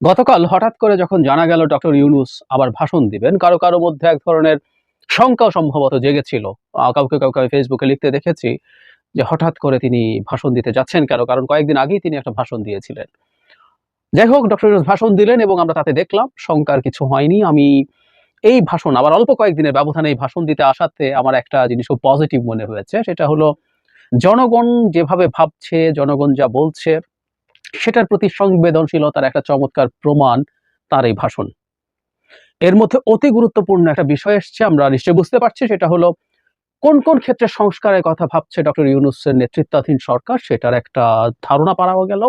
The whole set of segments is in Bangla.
গতকাল হঠাৎ করে যখন জানা গেল ডক্টর ইউনুস আবার ভাষণ দিবেন, কারও কারও মধ্যে এক ধরনের শঙ্কা সম্ভবত জেগেছিল। কাউকে কাউকে আমি ফেসবুকে লিখতে দেখেছি যে হঠাৎ করে তিনি ভাষণ দিতে যাচ্ছেন কেন? কারণ কয়েকদিন আগেই তিনি একটা ভাষণ দিয়েছিলেন। যাই হোক, ডক্টর ইউনুস ভাষণ দিলেন এবং আমরা তাতে দেখলাম, শঙ্কার কিছু হয়নি। আমি এই ভাষণ, আবার অল্প কয়েকদিনের ব্যবধানে এই ভাষণ দিতে আসাতে আমার একটা জিনিস খুব পজিটিভ মনে হয়েছে, সেটা হলো জনগণ যেভাবে ভাবছে, জনগণ যা বলছে সেটার প্রতি সংবেদনশীলতার একটা চমৎকার প্রমাণ তার এই ভাষণ। এর মধ্যে অতি গুরুত্বপূর্ণ একটা বিষয় এসছে, আমরা নিশ্চয়ই বুঝতে পারছি, সেটা হলো কোন কোন ক্ষেত্রে সংস্কারের কথা ভাবছে ডক্টর ইউনুসের নেতৃত্বাধীন সরকার, সেটার একটা ধারণা পাওয়া গেল।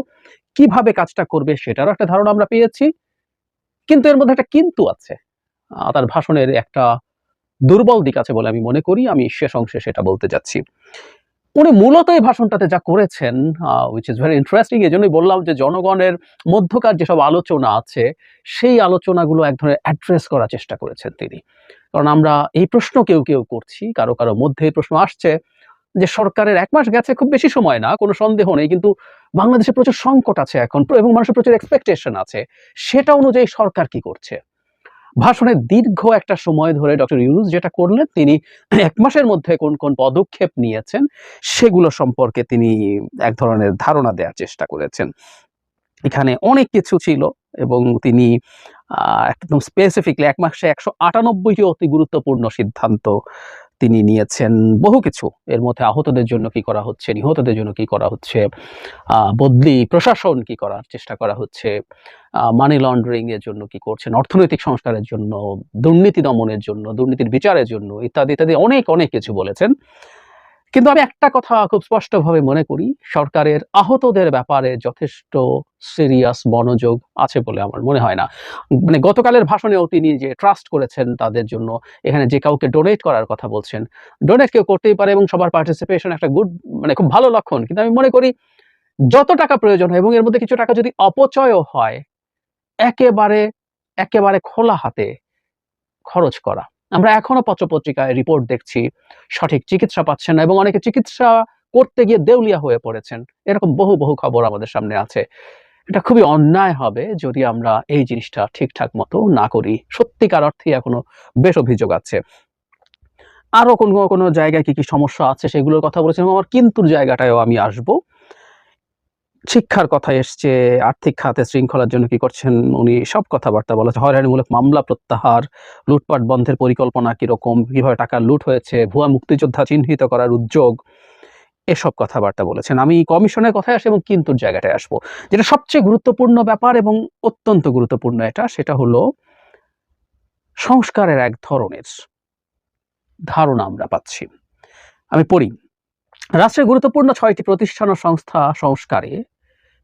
কীভাবে কাজটা করবে সেটারও একটা ধারণা আমরা পেয়েছি। কিন্তু এর মধ্যে একটা কিন্তু আছে। তার ভাষণের একটা দুর্বল দিক আছে বলে আমি মনে করি। আমি শেষ অংশে সেটা বলতে যাচ্ছি। উনি মূলত এই ভাষণটাতে যা করেছেন উইচ ইজ ভেরি ইন্টারেস্টিং এই জন্যই বললাম যে জনগণের মধ্যকার যেসব আলোচনা আছে, সেই আলোচনাগুলো এক ধরনের অ্যাড্রেস করার চেষ্টা করেছেন তিনি। কারণ আমরা এই প্রশ্ন কেউ কেউ করছি, কারও কারও মধ্যে এই প্রশ্ন আসছে যে সরকারের এক মাস গেছে, খুব বেশি সময় না, কোনো সন্দেহ নেই, কিন্তু বাংলাদেশে প্রচুর সংকট আছে এখন, এবং মানুষের প্রচুর এক্সপেকটেশন আছে। সেটা অনুযায়ী সরকার কি করছে? ভাষণের দীর্ঘ একটা সময় ধরে ডক্টর ইউনুস যেটা করলেন, তিনি এক মাসের মধ্যে কোন কোন পদক্ষেপ নিয়েছেন সেগুলো সম্পর্কে তিনি এক ধরনের ধারণা দেওয়ার চেষ্টা করেছেন। এখানে অনেক কিছু ছিল এবং তিনি একদম স্পেসিফিকলি এক মাসে একশো আটানব্বইটি অতি গুরুত্বপূর্ণ সিদ্ধান্ত তিনি নিয়েছেন বহু কিছু। এর মধ্যে আহতদের জন্য কি করা হচ্ছে, নিহতদের জন্য কি করা হচ্ছে বদলি প্রশাসন কি করার চেষ্টা করা হচ্ছে মানি লন্ডারিং এর জন্য কি করছেন, অর্থনৈতিক সংস্কারের জন্য, দুর্নীতি দমনের জন্য, দুর্নীতির বিচারের জন্য, ইত্যাদি ইত্যাদি অনেক অনেক কিছু বলেছেন। কিন্তু আমি একটা কথা খুব স্পষ্টভাবে মনে করি, সরকারের আহতদের ব্যাপারে যথেষ্ট সিরিয়াস মনোযোগ আছে বলে আমার মনে হয় না। মানে গতকালের ভাষণেও তিনি যে ট্রাস্ট করেছেন তাদের জন্য, এখানে যে কাউকে ডোনেট করার কথা বলছেন ডোনেট কেউ করতেই পারে এবং সবার পার্টিসিপেশন একটা গুড মানে খুব ভালো লক্ষণ। কিন্তু আমি মনে করি, যত টাকা প্রয়োজন হয় এবং এর মধ্যে কিছু টাকা যদি অপচয়ও হয়, একেবারে একেবারে খোলা হাতে খরচ করা। আমরা এখনও পত্রপত্রিকায় রিপোর্ট দেখছি, সঠিক চিকিৎসা পাচ্ছেন না এবং অনেকে চিকিৎসা করতে গিয়ে দেউলিয়া হয়ে পড়েছেন। এরকম বহু বহু খবর আমাদের সামনে আছে। এটা খুবই অন্যায় হবে যদি আমরা এই জিনিসটা ঠিকঠাক মতো না করি। সত্যিকার অর্থে এখনও বেশ অভিযোগ আছে। আরও কোনো কোনো জায়গায় কি কি সমস্যা আছে সেগুলোর কথা বলেছেন এবং আমার কিন্তুর জায়গাটায়ও আমি আসব। শিক্ষার কথা এসছে, আর্থিক খাতে শৃঙ্খলার জন্য কি করছেন উনি? সব কথাবার্তা বলেছে হয়রানিমূলক মামলা প্রত্যাহার, লুটপাট বন্ধের পরিকল্পনা কীরকম, কীভাবে টাকা লুট হয়েছে, ভুয়া মুক্তিযোদ্ধা চিহ্নিত করার উদ্যোগ, এসব কথাবার্তা বলেছেন। আমি কমিশনের কথায় আসি এবং কিন্তুর জায়গাটায় আসব। যেটা সবচেয়ে গুরুত্বপূর্ণ ব্যাপার এবং অত্যন্ত গুরুত্বপূর্ণ এটা, সেটা হলো সংস্কারের এক ধরনের ধারণা আমরা পাচ্ছি। আমি পড়ি রাষ্ট্রের গুরুত্বপূর্ণ ছয়টি প্রতিষ্ঠান ও সংস্থা সংস্কারে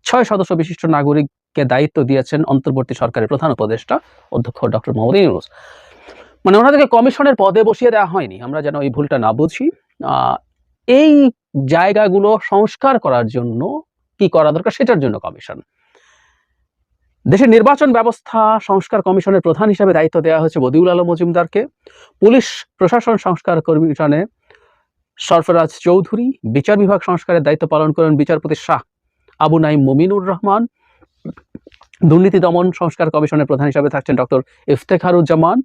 ছয় সদস্য বিশিষ্ট নাগরিককে দায়িত্ব দিয়েছেন অন্তর্বর্তী সরকারের প্রধান উপদেষ্টা অধ্যক্ষ ডক্টর মোহাম্মদ ইউনুস। মানে ওনাদেরকে কমিশনের পদে বসিয়ে দেওয়া হয়নি, আমরা যেন এই ভুলটা না বুঝি। এই জায়গাগুলো সংস্কার করার জন্য কি করা দরকার সেটার জন্য কমিশন। দেশের নির্বাচন ব্যবস্থা সংস্কার কমিশনের প্রধান হিসাবে দায়িত্ব দেওয়া হয়েছে বদিউল আলম মজুমদারকে। পুলিশ প্রশাসন সংস্কার কমিশনে সরফরাজ চৌধুরী, বিচার বিভাগ সংস্কারের দায়িত্ব পালন করেন বিচারপতি শাহ আবু নাইম মুমিনুর রহমান। দুর্নীতি দমন সংস্কার কমিশনের প্রধান হিসাবে থাকছেন ডক্টর ইফতেখারুজ্জামান।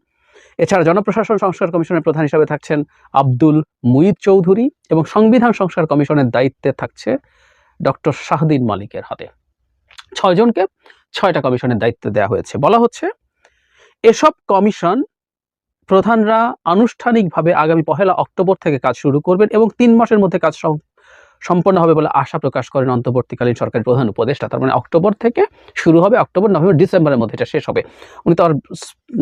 এছাড়া জনপ্রশাসন সংস্কার কমিশনের প্রধান হিসাবে থাকছেন আব্দুল মুইদ চৌধুরী এবং সংবিধান সংস্কার কমিশনের দায়িত্বে থাকছে ডক্টর শাহদিন মালিকের হাতে। ছয়জনকে ছয়টা কমিশনের দায়িত্ব দেওয়া হয়েছে। বলা হচ্ছে, এসব কমিশন প্রধানরা আনুষ্ঠানিকভাবে আগামী পহেলা অক্টোবর থেকে কাজ শুরু করবেন এবং তিন মাসের মধ্যে কাজ সম্পন্ন হবে বলে আশা প্রকাশ করেন অন্তর্বর্তীকালীন সরকারি প্রধান উপদেষ্টা। তার মানে অক্টোবর থেকে শুরু হবে অক্টোবর, নভেম্বর, ডিসেম্বরের মধ্যে এটা শেষ হবে। উনি তার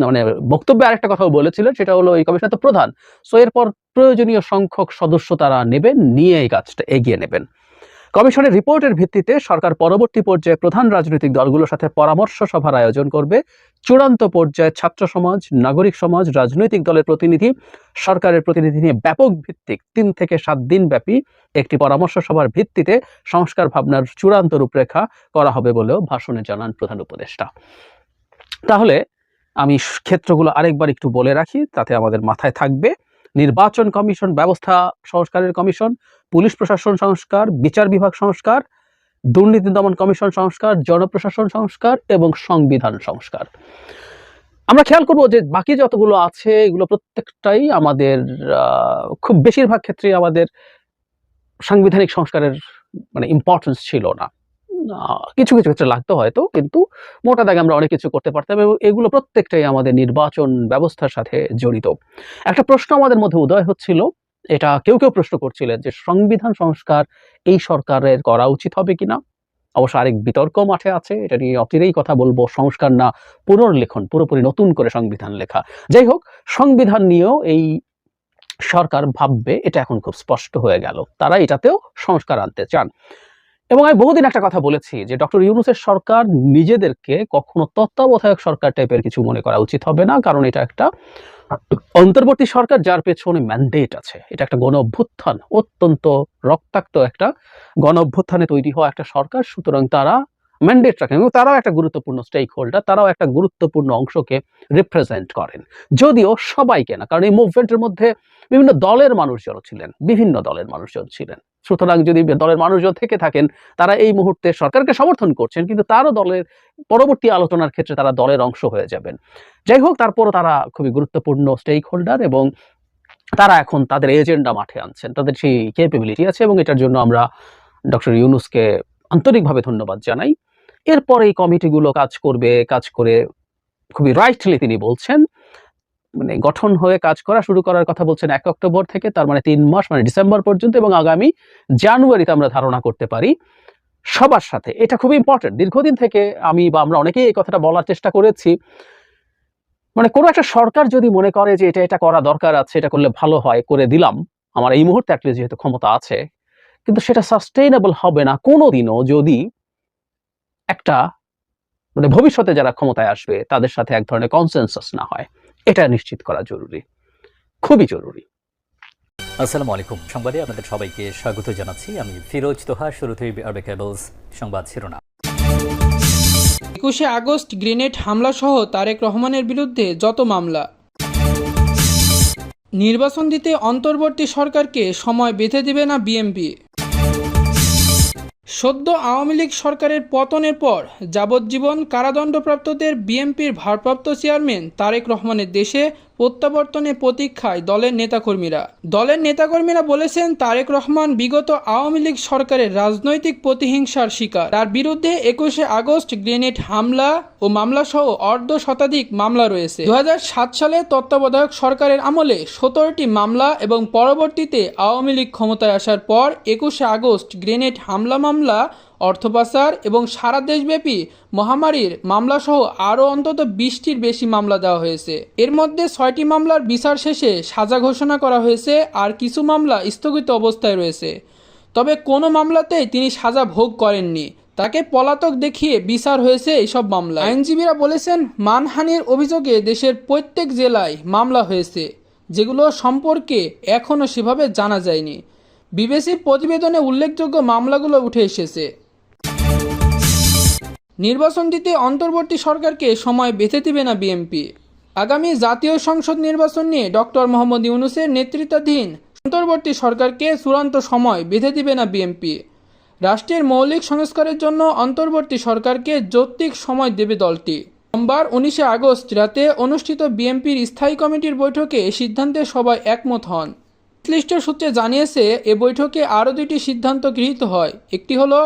মানে বক্তব্যে আরেকটা কথাও বলেছিলেন, সেটা হলো এই কমিশনের তো প্রধান। সো এরপর প্রয়োজনীয় সংখ্যক সদস্য তারা নেবেন, নিয়ে এই কাজটা এগিয়ে নেবেন। কমিশনের রিপোর্টের ভিত্তিতে সরকার পরবর্তী পর্যায়ে প্রধান রাজনৈতিক দলগুলোর সাথে পরামর্শ সভার আয়োজন করবে। চূড়ান্ত পর্যায়ে ছাত্র সমাজ, নাগরিক সমাজ, রাজনৈতিক দলের প্রতিনিধি, সরকারের প্রতিনিধি নিয়ে ব্যাপক ভিত্তিক তিন থেকে সাত দিন ব্যাপী একটি পরামর্শ সভার ভিত্তিতে সংস্কার ভাবনার চূড়ান্ত রূপরেখা করা হবে বলেও ভাষণে জানান প্রধান উপদেষ্টা। তাহলে আমি ক্ষেত্রগুলো আরেকবার একটু বলে রাখি, তাতে আমাদের মাথায় থাকবে। নির্বাচন কমিশন, ব্যবস্থা সংস্কারের কমিশন, পুলিশ প্রশাসন সংস্কার, বিচার বিভাগ সংস্কার, দুর্নীতি দমন কমিশন সংস্কার, জনপ্রশাসন সংস্কার এবং সংবিধান সংস্কার। আমরা খেয়াল করব যে বাকি যতগুলো আছে, এগুলো প্রত্যেকটাই আমাদের খুব বেশিরভাগ ক্ষেত্রে আমাদের সাংবিধানিক সংস্কারের মানে ইম্পর্টেন্স ছিল না। কিছু কিছু ক্ষেত্রে লাগতো হয়তো, কিন্তু মোটা দাগে আমরা অনেক কিছু করতে পারতাম এবং এগুলো প্রত্যেকটাই আমাদের নির্বাচন ব্যবস্থার সাথে জড়িত। একটা প্রশ্ন আমাদের মধ্যে উদয় হচ্ছিল, এটা কেউ কেউ প্রশ্ন করছিলেন যে সংবিধান সংস্কার এই সরকারের করা উচিত হবে কিনা? অবশ্য আরেক বিতর্ক মাঠে আছে, এটা নিয়ে অচিরেই কথা বলব, সংস্কার না, পুনর্লেখন, পুরোপুরি নতুন করে সংবিধান লেখা। যাই হোক, সংবিধান নিয়েও এই সরকার ভাববে, এটা এখন খুব স্পষ্ট হয়ে গেল। তারা এটাতেও সংস্কার আনতে চান। এবং আমি বহুদিন একটা কথা বলেছি যে ডক্টর ইউনুসের সরকার নিজেদেরকে কখনো তত্ত্বাবধায়ক সরকার টাইপের কিছু মনে করা উচিত হবে না, কারণ এটা একটা অন্তর্বর্তী সরকার যার পেছনে ম্যান্ডেট আছে। এটা একটা গণ অভ্যুত্থান অত্যন্ত রক্তাক্ত একটা গণ অভ্যুত্থানে তৈরি হওয়া একটা সরকার, সুতরাং তারা ম্যান্ডেট রাখেন এবং তারাও একটা গুরুত্বপূর্ণ স্টেক হোল্ডার তারাও একটা গুরুত্বপূর্ণ অংশকে রিপ্রেজেন্ট করেন। যদিও সবাইকে না কারণ এই মুভমেন্টের মধ্যে বিভিন্ন দলের মানুষজন ছিলেন, বিভিন্ন দলের মানুষজন ছিলেন। সুতরাং যদি দলের মানুষজন থেকে থাকেন, তারা এই মুহূর্তে সরকারকে সমর্থন করছেন, কিন্তু তারও দলের পরবর্তী আলোচনার ক্ষেত্রে তারা দলের অংশ হয়ে যাবেন। যাই হোক, তারপরও তারা খুবই গুরুত্বপূর্ণ স্টেক হোল্ডার এবং তারা এখন তাদের এজেন্ডা মাঠে আনছেন। তাদের সেই ক্যাপেবিলিটি আছে এবং এটার জন্য আমরা ডক্টর ইউনুসকে আন্তরিকভাবে ধন্যবাদ জানাই। এরপর এই কমিটিগুলো কাজ করবে, কাজ করে খুবই রাইটলি তিনি বলছেন মানে গঠন হয়ে কাজ করা শুরু করার কথা বলছেন এক অক্টোবর থেকে, তার মানে তিন মাস মানে ডিসেম্বর পর্যন্ত এবং আগামী জানুয়ারিতে আমরা ধারণা করতে পারি সবার সাথে। এটা খুবই ইম্পর্টেন্ট দীর্ঘদিন থেকে আমি বা আমরা অনেকেই এই কথাটা বলার চেষ্টা করেছি। মানে কোনো একটা সরকার যদি মনে করে যে এটা এটা করা দরকার আছে, এটা করলে ভালো হয়, করে দিলাম। আমার এই মুহূর্তে অ্যাটলিস্ট যেহেতু ক্ষমতা আছে, কিন্তু সেটা সাস্টেইনেবল হবে না। কোনোদিনও যদি একটা মানে ভবিষ্যতে যারা ক্ষমতায় আসবে তাদের সাথে এক ধরনের কনসেনসাস না হয়। এটা নিশ্চিত করা জরুরি। খুবই জরুরি। আসসালামু আলাইকুম। সংবাদে আপনাদের সবাইকে স্বাগত জানাচ্ছি। আমি ফিরোজ তোহা শুরুতেই আরবে কেবলস সংবাদ শিরোনাম। একুশে আগস্ট গ্রেনেড হামলাসহ তারেক রহমানের বিরুদ্ধে যত মামলা। নির্বাচন দিতে অন্তর্বর্তী সরকারকে সময় বেঁধে দেবে না বিএমপি সদ্য আওয়ামী লীগ সরকারের পতনের পর যাবজ্জীবন কারাদণ্ডপ্রাপ্তদের বিএনপির ভারপ্রাপ্ত চেয়ারম্যান তারেক রহমানের দেশে প্রত্যাবর্তনে প্রতীক্ষায় দলের নেতাকর্মীরা। দলের নেতাকর্মীরা বলেছেন, তারেক রহমান বিগত আওয়ামী লীগ সরকারের রাজনৈতিক প্রতিহিংসার শিকার। তার বিরুদ্ধে একুশে আগস্ট গ্রেনেড হামলা ও মামলাসহ অর্ধ শতাধিক মামলা রয়েছে। দু হাজার সাত সালে তত্ত্বাবধায়ক সরকারের আমলে সতেরোটি মামলা এবং পরবর্তীতে আওয়ামী লীগ ক্ষমতায় আসার পর একুশে আগস্ট গ্রেনেড হামলা মামলা অর্থ পাচার এবং সারা দেশব্যাপী মহামারীর মামলাসহ আরও অন্তত বিশটির বেশি মামলা দেওয়া হয়েছে। এর মধ্যে ছয়টি মামলার বিচার শেষে সাজা ঘোষণা করা হয়েছে আর কিছু মামলা স্থগিত অবস্থায় রয়েছে। তবে কোনো মামলাতেই তিনি সাজা ভোগ করেননি। তাকে পলাতক দেখিয়ে বিচার হয়েছে এইসব মামলা আইনজীবীরা বলেছেন, মানহানির অভিযোগে দেশের প্রত্যেক জেলায় মামলা হয়েছে, যেগুলো সম্পর্কে এখনও সেভাবে জানা যায়নি। বিবিসির প্রতিবেদনে উল্লেখযোগ্য মামলাগুলো উঠে এসেছে। নির্বাচন দিতে অন্তর্বর্তী সরকারকে সময় বেঁধে দিবে না বিএনপি। আগামী জাতীয় সংসদ নির্বাচন নিয়ে ডক্টর মোহাম্মদ ইউনুসের নেতৃত্বাধীন অন্তর্বর্তী সরকারকে চূড়ান্ত সময় বেঁধে দিবে না বিএনপি। রাষ্ট্রের মৌলিক সংস্কারের জন্য অন্তর্বর্তী সরকারকে যৌক্তিক সময় দেবে দলটি। সোমবার উনিশে আগস্ট রাতে অনুষ্ঠিত বিএনপির স্থায়ী কমিটির বৈঠকে সিদ্ধান্তে সবাই একমত হন। সংশ্লিষ্ট সূত্রে জানিয়েছে, এ বৈঠকে আরও দুটি সিদ্ধান্ত গৃহীত হয়। একটি হলো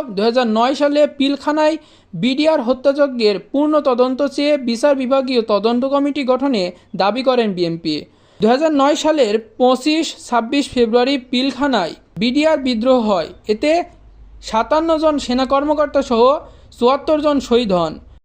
নয় সালে পিলখানায় বিডিআর হত্যাযজ্ঞের পূর্ণ তদন্ত চেয়ে বিচার বিভাগীয় তদন্ত কমিটি গঠনে দাবি করেন বিএনপি দুহাজার নয় সালের পঁচিশ, ছাব্বিশ ফেব্রুয়ারি পিলখানায় বিডিআর বিদ্রোহ হয়। এতে সাতান্ন জন সেনা কর্মকর্তা সহ চুয়াত্তর জন শহীদ হন।